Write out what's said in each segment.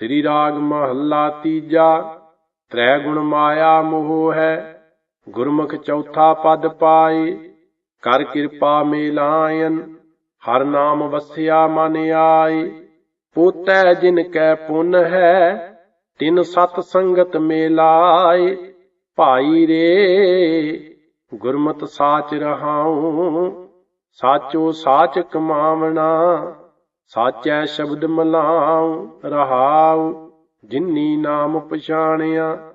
ਸ੍ਰੀ ਰਾਗ ਮਹੱਲਾ ਤੀਜਾ ਤ੍ਰੈ ਗੁਣ ਮਾਇਆ ਮੋਹ ਹੈ, ਗੁਰਮੁਖ ਚੌਥਾ ਪਦ ਪਾਏ, ਕਰ ਕਿਰਪਾ ਮੇਲਾਇਨ, ਹਰ ਨਾਮ ਵਸਿਆ ਮਨ ਆਏ, ਪੋਤੈ ਜਿਨ ਕੈ ਪੁੰਨ ਹੈ, ਤਿਨ ਸਤ ਸੰਗਤ ਮੇਲਾਏ, ਭਾਈ ਰੇ, ਗੁਰਮਤ ਸਾਚ ਰਹਾਉ, ਸਾਚੋ ਸਾਚ ਕਮਾਵਣਾ। ਸਾਚੈ ਸ਼ਬਦ ਮਲਾਉ, ਰਹਾਉ, ਜਿਨੀ ਨਾਮ ਪਛਾਣਿਆ,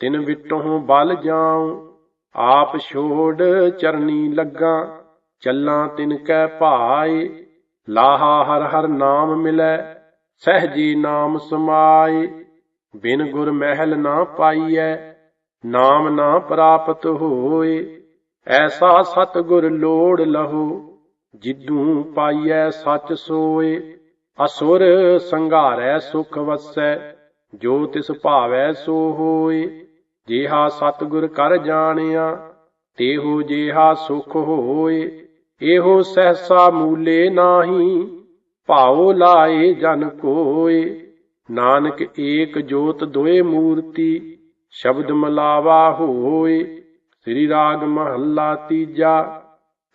ਤਿਨ ਵਿਟੋਂ ਬਲ ਜਾਉ। ਆਪ ਛੋੜ ਚਰਨੀ ਲੱਗਾ, ਚੱਲਾਂ ਤਿਨ ਕੈ ਭਾਏ। ਲਾਹਾ ਹਰ ਹਰ ਨਾਮ ਮਿਲੈ, ਸਹਜੀ ਨਾਮ ਸਮਾਏ। ਬਿਨ ਗੁਰ ਮਹਿਲ ਨਾ ਪਾਈਐ, ਨਾਮ ਨਾ ਪ੍ਰਾਪਤ ਹੋਏ। ਐਸਾ ਸਤ ਗੁਰ ਲੋੜ ਲਹੋ ਜਿੱਦੂ ਪਾਈਐ ਸੱਚ ਸੋਏ, ਅਸੁਰ ਸੰਘਾਰੈ ਸੁਖ ਵਸੈ, ਜੋ ਤਿਸ ਭਾਵੈ ਸੋ ਹੋਏ। ਜਿਹਾ ਸਤਿਗੁਰ ਕਰ ਜਾਣਿਆ, ਤੇਹੋ ਜਿਹਾ ਸੁਖ ਹੋਏ। ਇਹੋ ਸਹਸਾ ਮੂਲੇ ਨਾਹੀ, ਭਾਉ ਲਾਏ ਜਨ ਕੋਏ। ਨਾਨਕ ਏਕ ਜੋਤ ਦੋਏ ਮੂਰਤੀ, ਸ਼ਬਦ ਮਲਾਵਾ ਹੋਏ। ਸ੍ਰੀ ਰਾਗ ਮਹੱਲਾ ਤੀਜਾ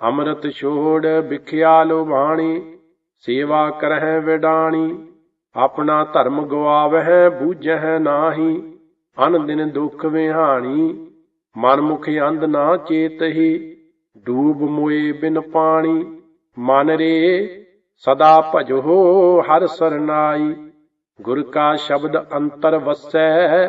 ਅੰਮ੍ਰਿਤ ਛੋੜ ਵਿਖਿਆ ਲੋਭਾਣੀ ਸੇਵਾ ਕਰਹਿ ਵਿਡਾਣੀ, ਆਪਣਾ ਧਰਮ ਗਵਾਵਹਿ ਬੂਝਹਿ ਨਾਹੀ, ਅਨ ਦਿਨ ਦੁਖ ਵਿਹਾਣੀ ਮਨ ਮੁਖ ਅੰਧ ਨਾ ਚੇਤਹੀ, ਡੂਬ ਮੋਏ ਬਿਨ ਪਾਣੀ, ਮਨ ਰੇ ਸਦਾ ਭਜੋ ਹਰ ਸਰਨਾਈ, ਗੁਰ ਕਾ ਸ਼ਬਦ ਅੰਤਰ ਵਸੈ,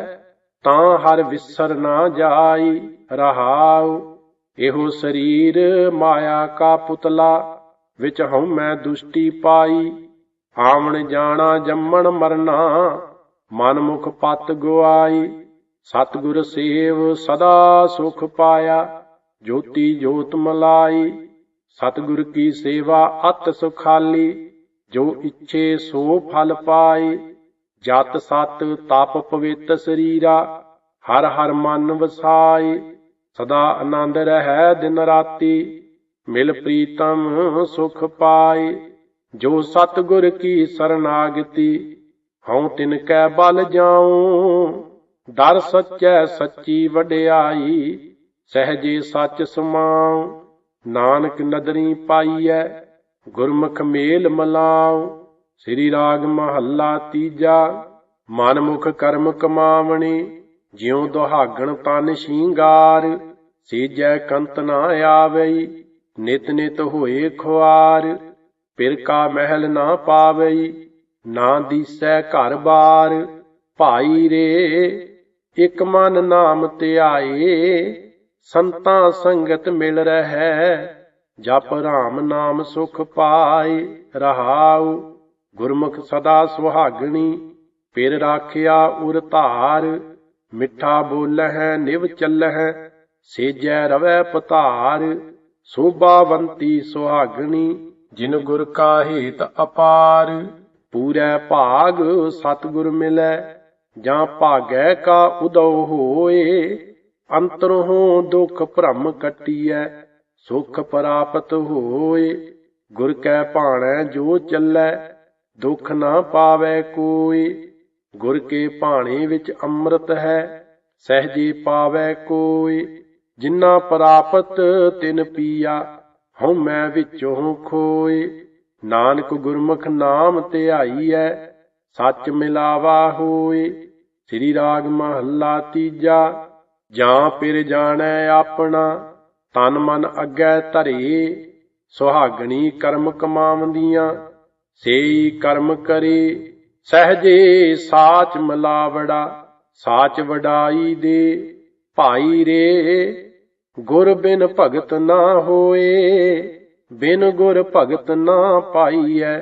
ਤਾਂ ਹਰ ਵਿਸਰ ਨਾ ਜਾਈ, ਰਹਾਉ ਇਹੋ ਸਰੀਰ ਮਾਇਆ ਕਾ ਪੁਤਲਾ, ਵਿੱਚ ਹਉਮੈ ਦੁਸ਼ਟੀ ਪਾਈ। ਆਵਣ ਜਾਣਾ ਜੰਮਣ ਮਰਨਾ, ਮਨ ਮੁਖ ਪਤ ਗੁਆਈ। ਸਤਿਗੁਰ ਸੇਵ ਸਦਾ ਸੁਖ ਪਾਇਆ, ਜੋਤੀ ਜੋਤ ਮਲਾਈ। ਸਤਿਗੁਰ ਕੀ ਸੇਵਾ ਅਤ ਸੁਖਾਲੀ, ਜੋ ਇੱਛੇ ਸੋ ਫਲ ਪਾਈ। ਜਤ ਸਤ ਤਪ ਪਵਿੱਤ ਸਰੀਰਾ, ਹਰ ਹਰ ਮਨ ਵਸਾਏ ਸਦਾ ਆਨੰਦ ਰਹਿ ਦਿਨ ਰਾਤੀ, ਮਿਲ ਪ੍ਰੀਤਮ ਸੁਖ ਪਾਏ ਜੋ ਸਤਿਗੁਰ ਕੀ ਸਰਨਾਗਤੀ, ਹਉ ਤਿਨ ਕੈ ਬਲ ਜਾਉ। ਦਰ ਸੱਚੈ ਸੱਚੀ ਵਡਿਆਈ, ਸਹਜੇ ਸੱਚ ਸਮਾਉ। ਨਾਨਕ ਨਦਰੀ ਪਾਈਐ, ਗੁਰਮੁਖ ਮੇਲ ਮਲਾਉ। ਸ੍ਰੀ ਰਾਗ ਮਹੱਲਾ ਤੀਜਾ, ਮਨ ਮੁਖ ਕਰਮ ਕਮਾਵਣੀ। ਜਿਉ ਦੁਹਾਗਣ ਤਨ ਸ਼ਿੰਗਾਰ। ਸੀਜੈ ਕੰਤ ਨਾ ਆਵਈ, ਨਿਤ ਨਿਤ ਹੋਏ ਖੁਆਰ, ਪਿਰ ਕਾ ਮਹਿਲ ਨਾ ਪਾਵਈ, ਨਾ ਦੀਸੈ ਘਰ ਬਾਰ, ਭਾਈ ਰੇ, ਇਕ ਮਨ ਨਾਮ ਧਿਆਏ ਸੰਤਾਂ ਸੰਗਤ ਮਿਲ ਰਹਿ, ਜਪ ਰਾਮ ਨਾਮ ਸੁਖ ਪਾਏ, ਰਹਾਉ, ਗੁਰਮੁਖ ਸਦਾ ਸੁਹਾਗਣੀ, ਪਿਰ ਰਾਖਿਆ ਉਰ ਧਾਰ, ਮਿੱਠਾ ਬੋਲਹਿ, ਨਿਵ ਚੱਲਹਿ ਸੇਜੈ ਰਵੈ ਪਤਾਰ ਸੋਭਾਵੰਤੀ ਸੁਹਾਗਣੀ, ਜਿਨ ਗੁਰ ਕਾ ਹੇਤ ਅਪਾਰ। ਪੂਰੈ ਭਾਗ, ਸਤਿਗੁਰ ਮਿਲੈ, ਜਾਂ ਭਾਗੈ ਕਾ ਉਦਉ ਹੋਏ। ਅੰਤਰੋਂ ਦੁਖ ਭ੍ਰਮ ਕਟੀਐ, ਸੁਖ ਪ੍ਰਾਪਤ ਹੋਏ। ਗੁਰ ਕੈ ਭਾਣੈ ਜੋ ਚੱਲੈ, ਦੁਖ ਨਾ ਪਾਵੈ ਕੋਈ। ਗੁਰ ਕੇ ਭਾਣੇ ਵਿੱਚ ਅੰਮ੍ਰਿਤ ਹੈ, ਸਹਿਜੇ ਪਾਵੈ ਕੋਈ। ਜਿਨ੍ਹਾਂ ਪ੍ਰਾਪਤ ਤਿਨ ਪੀਆ, ਹਉ ਮੈਂ ਵਿੱਚੋਂ ਖੋਏ। ਨਾਨਕ ਗੁਰਮੁਖ ਨਾਮ ਧਿਆਈਐ, ਸੱਚ ਮਿਲਾਵਾ ਹੋਏ। ਸ੍ਰੀ ਰਾਗ ਮਹੱਲਾ ਤੀਜਾ, ਜਾਂ ਪਿਰ ਜਾਣੈ ਆਪਣਾ, ਤਨ ਮਨ ਅੱਗੇ ਧਰੇ। ਸੁਹਾਗਣੀ ਕਰਮ ਕਮਾਵੰਦੀਆਂ ਸੇਈ ਕਰਮ ਕਰੇ। ਸਹਜੇ ਸਾਚ ਮਲਾਵੜਾ, ਸਾਚ ਵਡਾਈ ਦੇ। ਭਾਈ ਰੇ ਗੁਰ ਬਿਨ ਭਗਤ ਨਾ ਹੋਏ, ਬਿਨ ਗੁਰ ਭਗਤ ਨਾ ਪਾਈਐ।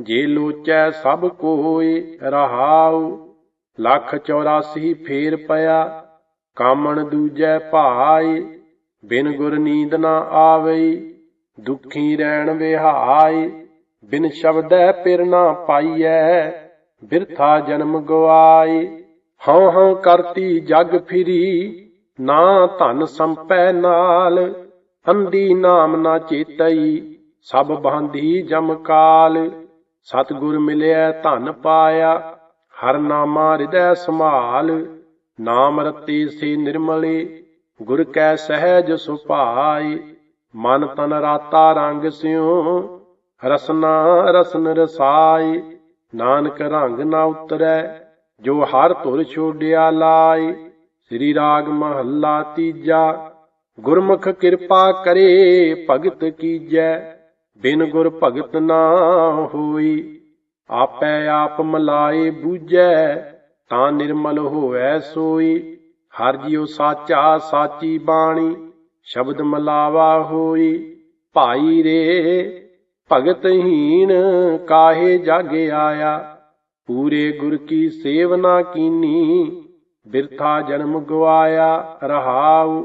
ਜੇ ਲੋਚੈ ਸਭ ਕੋਏ, ਰਹਾਉ, ਲੱਖ 84 ਫੇਰ ਪਿਆ। ਕਾਮਣ ਦੂਜੈ ਭਾਏ, ਬਿਨ ਗੁਰ ਨੀਂਦ ਨਾ ਆਵਈ ਦੁਖੀ ਰਹਿਣ ਵਿਹਾਏ। ਬਿਨ ਸ਼ਬਦੈ ਪਿਰ ਨਾ ਪਾਈਐ, ਬਿਰਥਾ ਜਨਮ ਗਵਾਏ। ਹਉ ਹਉ ਕਰਤੀ ਜਗ ਫਿਰੀ ਨਾ ਧਨ ਸੰਪੈ ਨਾਲ ਅੰਦੀ ਨਾਮ ਨਾ ਚੇਤਈ, ਸਭ ਬਾਂਧੀ ਜਮ ਕਾਲ। ਸਤਿਗੁਰ ਮਿਲਿਆ ਧਨ ਪਾਇਆ, ਹਰ ਨਾਮਾ ਹਿਰਦੈ ਸੰਭਾਲ। ਨਾਮ ਰਤੀ ਸੇ ਨਿਰਮਲੇ, ਗੁਰ ਕੈ ਸਹਿਜ ਸੁਭਾਈ ਮਨ ਤਨ ਰਾਤਾ ਰੰਗ ਸਿਉ, ਰਸਨਾ ਰਸਨ ਰਸਾਈ ਨਾਨਕ ਰੰਗ ਨਾ ਉਤਰੈ, ਜੋ ਹਰ ਧੁਰ ਛੋਡਿਆ ਲਾਈ ਸ੍ਰੀ ਰਾਗ ਮਹੱਲਾ ਤੀਜਾ। ਗੁਰਮੁਖ ਕਿਰਪਾ ਕਰੇ, ਭਗਤ ਕੀਜੈ। ਬਿਨ ਗੁਰ ਭਗਤ ਨਾ ਹੋਈ, ਆਪੈ ਆਪ ਮਲਾਏ ਬੂਝੈ। ਤਾਂ ਨਿਰਮਲ ਹੋਵੇ ਸੋਈ, ਹਰ ਜਿਉ ਸਾਚਾ ਸਾਚੀ ਬਾਣੀ, ਸ਼ਬਦ ਮਲਾਵਾ ਹੋਈ। ਭਾਈ ਰੇ, ਭਗਤ ਹੀਨ ਕਾਹੇ ਜਾਗ ਆਇਆ? ਪੂਰੇ ਗੁਰ ਕੀ ਸੇਵਨਾ ਕੀਨੀ ਬਿਰਥਾ ਜਨਮ ਗਵਾਇਆ ਰਹਾਉ।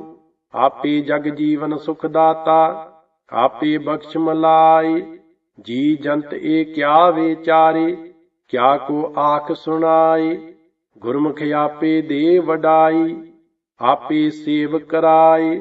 ਆਪੇ ਜਗ ਜੀਵਨ ਸੁਖ ਦਾਤਾ, ਆਪੇ ਬਖਸ਼ ਮਲਾਈ ਜੀ ਜੰਤ ਏ ਕਿਆ ਵਿਚਾਰੇ, ਕਿਆ ਕੋ ਆਖ ਸੁਣਾਈ। ਗੁਰਮੁਖ ਆਪੇ ਦੇ ਵਡਾਈ, ਆਪੇ ਸੇਵ ਕਰਾਈ।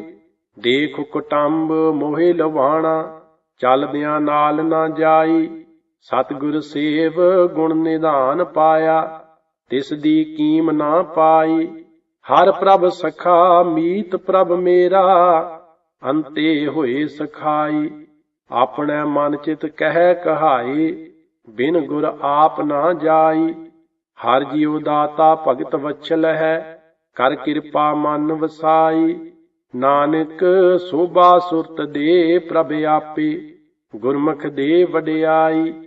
ਦੇਖ ਕੁਟੰਬ ਮੋਹਿ ਲਵਾਣਾ ਚੱਲਦਿਆਂ ਨਾਲ ਨਾ ਜਾਈ। ਸਤਿਗੁਰ ਸੇਵ ਗੁਣ ਨਿਧਾਨ ਪਾਇਆ। ਤਿਸ ਦੀ ਕੀਮ ਨਾ ਪਾਈ। ਹਰ ਪ੍ਰਭ ਸਖਾ, ਮੀਤ ਪ੍ਰਭ ਮੇਰਾ, ਅੰਤੇ ਹੋਏ ਸਖਾਈ। ਆਪਣੇ ਮਨ ਚਿਤ ਕਹਿ ਕਹਾਈ, ਬਿਨ ਗੁਰ ਆਪ ਨਾ ਜਾਈ। ਹਰ ਜੀਉ ਦਾਤਾ ਭਗਤ ਵਛਲ ਹੈ, ਕਰ ਕਿਰਪਾ ਮਨ ਵਸਾਈ। ਨਾਨਕ ਸੋਭਾ ਸੁਰਤ ਦੇ ਪ੍ਰਭ ਆਪੇ, ਗੁਰਮੁਖ ਦੇ ਵਡਿਆਈ।